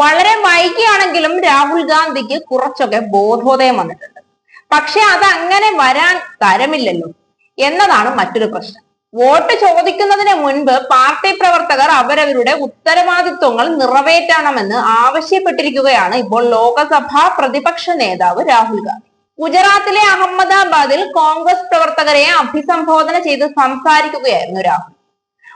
വളരെ വൈകിയാണെങ്കിലും രാഹുൽ ഗാന്ധിക്ക് കുറച്ചൊക്കെ ബോധോദയം വന്നിട്ടുണ്ട്. പക്ഷെ അത് അങ്ങനെ വരാൻ തരമില്ലല്ലോ എന്നതാണ് മറ്റൊരു പ്രശ്നം. വോട്ട് ചോദിക്കുന്നതിന് മുൻപ് പാർട്ടി പ്രവർത്തകർ അവരവരുടെ ഉത്തരവാദിത്വങ്ങൾ നിറവേറ്റണമെന്ന് ആവശ്യപ്പെട്ടിരിക്കുകയാണ് ഇപ്പോൾ ലോകസഭാ പ്രതിപക്ഷ നേതാവ് രാഹുൽ ഗാന്ധി. ഗുജറാത്തിലെ അഹമ്മദാബാദിൽ കോൺഗ്രസ് പ്രവർത്തകരെ അഭിസംബോധന ചെയ്ത് സംസാരിക്കുകയായിരുന്നു രാഹുൽ.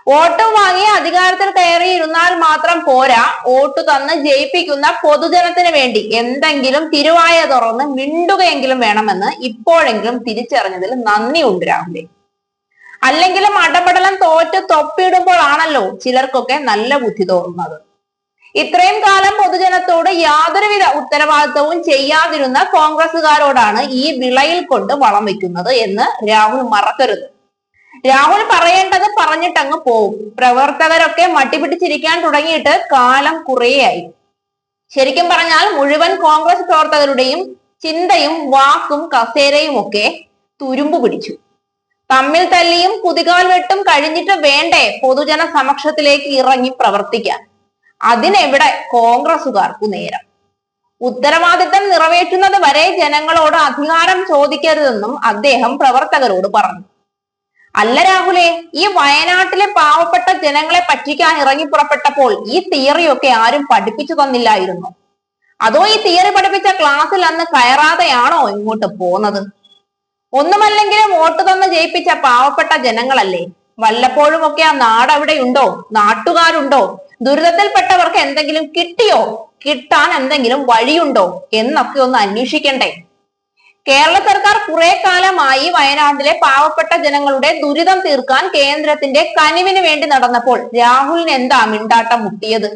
വോട്ട് വാങ്ങി അധികാരത്തിൽ കയറിയിരുന്നാൽ മാത്രം പോരാ. വോട്ട് തന്ന് ജയിപ്പിക്കുന്ന പൊതുജനത്തിന് വേണ്ടി എന്തെങ്കിലും തിരുവായ തുറന്ന് മിണ്ടുകയെങ്കിലും വേണമെന്ന് ഇപ്പോഴെങ്കിലും തിരിച്ചറിഞ്ഞതിൽ നന്ദിയുണ്ട് രാഹുലേ. അല്ലെങ്കിലും അടപടലം തോറ്റ് തൊപ്പിയിടുമ്പോഴാണല്ലോ ചിലർക്കൊക്കെ നല്ല ബുദ്ധി തോന്നുന്നത്. ഇത്രയും കാലം പൊതുജനത്തോട് യാതൊരുവിധ ഉത്തരവാദിത്വവും ചെയ്യാതിരുന്ന കോൺഗ്രസുകാരോടാണ് ഈ വിളയിൽ കൊണ്ട് വളം വെക്കുന്നത് എന്ന് രാഹുൽ മറക്കരുത്. രാഹുൽ പറയേണ്ടത് പറഞ്ഞിട്ടങ്ങ് പോവും. പ്രവർത്തകരൊക്കെ മട്ടിപിടിച്ചിരിക്കാൻ തുടങ്ങിയിട്ട് കാലം കുറേയായി. ശരിക്കും പറഞ്ഞാൽ മുഴുവൻ കോൺഗ്രസ് പ്രവർത്തകരുടെയും ചിന്തയും വാക്കും കസേരയും ഒക്കെ തുരുമ്പു പിടിച്ചു. തമ്മിൽ തല്ലിയും കുതികാൽ വെട്ടും കഴിഞ്ഞിട്ട് വേണ്ടേ പൊതുജന സമക്ഷത്തിലേക്ക് ഇറങ്ങി പ്രവർത്തിക്കാൻ. അതിനെവിടെ കോൺഗ്രസുകാർക്ക് നേരം? ഉത്തരവാദിത്തം നിറവേറ്റുന്നത് വരെ ജനങ്ങളോട് അധികാരം ചോദിക്കരുതെന്നും അദ്ദേഹം പ്രവർത്തകരോട് പറഞ്ഞു. അല്ല രാഹുലെ ഈ വയനാട്ടിലെ പാവപ്പെട്ട ജനങ്ങളെ പറ്റിക്കാൻ ഇറങ്ങി പുറപ്പെട്ടപ്പോൾ ഈ തിയറിയൊക്കെ ആരും പഠിപ്പിച്ചു തന്നില്ലായിരുന്നു. അതോ ഈ തിയറി പഠിപ്പിച്ച ക്ലാസ്സിൽ അന്ന് കയറാതെയാണോ ഇങ്ങോട്ട് പോന്നത്? ഒന്നുമല്ലെങ്കിലും വോട്ട് തന്ന് ജയിപ്പിച്ച പാവപ്പെട്ട ജനങ്ങളല്ലേ? വല്ലപ്പോഴും ഒക്കെ ആ നാട് അവിടെ ഉണ്ടോ നാട്ടുകാരുണ്ടോ? ദുരിതത്തിൽപ്പെട്ടവർക്ക് എന്തെങ്കിലും കിട്ടിയോ? കിട്ടാൻ എന്തെങ്കിലും വഴിയുണ്ടോ? എന്നൊക്കെ ഒന്ന് അന്വേഷിക്കണ്ടേ. കേരള സർക്കാർ കുറെ കാലമായി വയനാട്ടിലെ പാവപ്പെട്ട ജനങ്ങളുടെ ദുരിതം തീർക്കാൻ കേന്ദ്രത്തിന്റെ കനിവിന് വേണ്ടി നടന്നപ്പോൾ രാഹുലിന് എന്താ മിണ്ടാട്ടം മുട്ടിയത്?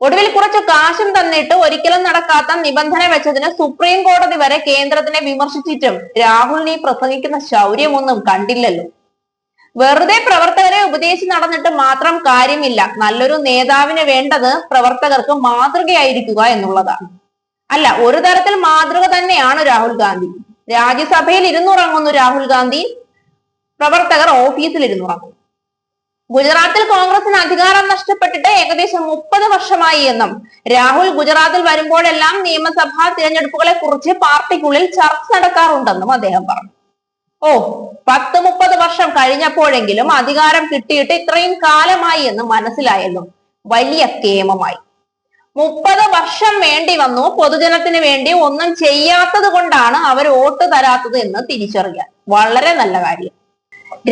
ഒടുവിൽ കുറച്ച് കാശും തന്നിട്ട് ഒരിക്കലും നടക്കാത്ത നിബന്ധന വെച്ചതിന് സുപ്രീം കോടതി വരെ കേന്ദ്രത്തിനെ വിമർശിച്ചിട്ടും രാഹുലിനെ പ്രസംഗിക്കുന്ന ശൗര്യമൊന്നും കണ്ടില്ലല്ലോ. വെറുതെ പ്രവർത്തകരെ ഉപദേശിച്ച് നടന്നിട്ട് മാത്രം കാര്യമില്ല. നല്ലൊരു നേതാവിന് വേണ്ടത് പ്രവർത്തകർക്ക് മാതൃകയായിരിക്കുക എന്നുള്ളതാണ്. അല്ല ഒരു തരത്തിൽ മാതൃക തന്നെയാണ് രാഹുൽ ഗാന്ധി. രാജ്യസഭയിൽ ഇരുന്നുറങ്ങുന്നു രാഹുൽ ഗാന്ധി. പ്രവർത്തകർ ഓഫീസിൽ ഇരുന്നുറങ്ങുന്നു ഗുജറാത്തിൽ കോൺഗ്രസിന് അധികാരം നഷ്ടപ്പെട്ടിട്ട് ഏകദേശം മുപ്പത് വർഷമായി എന്നും രാഹുൽ ഗുജറാത്തിൽ വരുമ്പോഴെല്ലാം നിയമസഭാ തിരഞ്ഞെടുപ്പുകളെ കുറിച്ച് പാർട്ടിക്കുള്ളിൽ ചർച്ച നടക്കാറുണ്ടെന്നും അദ്ദേഹം പറഞ്ഞു. ഓ പത്ത് മുപ്പത് വർഷം കഴിഞ്ഞപ്പോഴെങ്കിലും അധികാരം കിട്ടിയിട്ട് ഇത്രയും കാലമായി എന്ന് മനസ്സിലായല്ലോ വലിയ കേമമായി മുപ്പത് വർഷം വേണ്ടി വന്നു. പൊതുജനത്തിന് വേണ്ടി ഒന്നും ചെയ്യാത്തത് കൊണ്ടാണ് അവർ വോട്ട് തരാത്തത് എന്ന് തിരിച്ചറിയാൻ വളരെ നല്ല കാര്യം.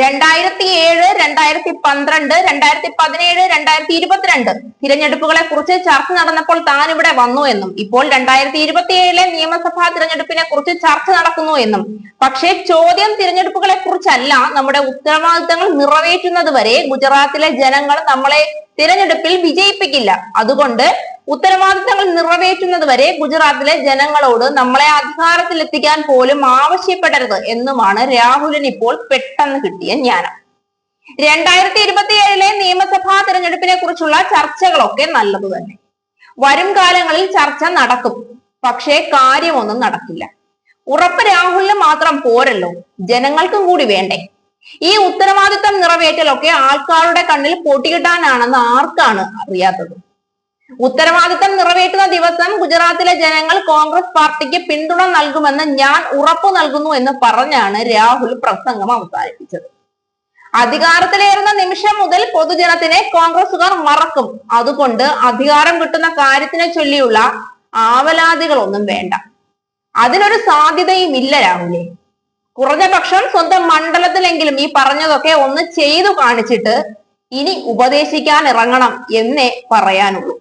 രണ്ടായിരത്തി ഏഴ് രണ്ടായിരത്തി പന്ത്രണ്ട് രണ്ടായിരത്തി പതിനേഴ് രണ്ടായിരത്തി ഇരുപത്തിരണ്ട് തിരഞ്ഞെടുപ്പുകളെ കുറിച്ച് ചർച്ച നടന്നപ്പോൾ താൻ ഇവിടെ വന്നു എന്നും ഇപ്പോൾ രണ്ടായിരത്തി ഇരുപത്തി ഏഴിലെ നിയമസഭാ തിരഞ്ഞെടുപ്പിനെ കുറിച്ച് ചർച്ച നടക്കുന്നു എന്നും. പക്ഷേ ചോദ്യം തിരഞ്ഞെടുപ്പുകളെ കുറിച്ചല്ല നമ്മുടെ ഉത്തരവാദിത്തങ്ങൾ നിറവേറ്റുന്നത് വരെ ഗുജറാത്തിലെ ജനങ്ങൾ നമ്മളെ തിരഞ്ഞെടുപ്പിൽ വിജയിപ്പിക്കില്ല. അതുകൊണ്ട് ഉത്തരവാദിത്തങ്ങൾ നിറവേറ്റുന്നത് വരെ ഗുജറാത്തിലെ ജനങ്ങളോട് നമ്മളെ അധികാരത്തിലെത്തിക്കാൻ പോലും ആവശ്യപ്പെടരുത് എന്നുമാണ് രാഹുലിന് ഇപ്പോൾ പെട്ടെന്ന് കിട്ടിയ ജ്ഞാനം. രണ്ടായിരത്തി ഇരുപത്തിയേഴിലെ നിയമസഭാ തെരഞ്ഞെടുപ്പിനെ കുറിച്ചുള്ള ചർച്ചകളൊക്കെ നല്ലത് തന്നെ. വരും കാലങ്ങളിൽ ചർച്ച നടക്കും. പക്ഷേ കാര്യമൊന്നും നടക്കില്ല. ഉറപ്പ് രാഹുലിന് മാത്രം പോരല്ലോ. ജനങ്ങൾക്കും കൂടി വേണ്ടേ. ഈ ഉത്തരവാദിത്തം നിറവേറ്റലൊക്കെ ആൾക്കാരുടെ കണ്ണിൽ പൊട്ടിയിട്ടാനാണെന്ന് ആർക്കാണ് അറിയാത്തത്? ഉത്തരവാദിത്തം നിറവേറ്റുന്ന ദിവസം ഗുജറാത്തിലെ ജനങ്ങൾ കോൺഗ്രസ് പാർട്ടിക്ക് പിന്തുണ നൽകുമെന്ന് ഞാൻ ഉറപ്പു നൽകുന്നു എന്ന് പറഞ്ഞാണ് രാഹുൽ പ്രസംഗം അവസാനിപ്പിച്ചത്. അധികാരത്തിലേറുന്ന നിമിഷം മുതൽ പൊതുജനത്തിനെ കോൺഗ്രസുകാർ മറക്കും. അതുകൊണ്ട് അധികാരം കിട്ടുന്ന കാര്യത്തിനെ ചൊല്ലിയുള്ള ആവലാതികളൊന്നും വേണ്ട. അതിനൊരു സാധ്യതയും ഇല്ല രാഹുലെ. കുറഞ്ഞ പക്ഷം സ്വന്തം മണ്ഡലത്തിലെങ്കിലും ഈ പറഞ്ഞതൊക്കെ ഒന്ന് ചെയ്തു കാണിച്ചിട്ട് ഇനി ഉപദേശിക്കാൻ ഇറങ്ങണം എന്നേ പറയാനുള്ളൂ.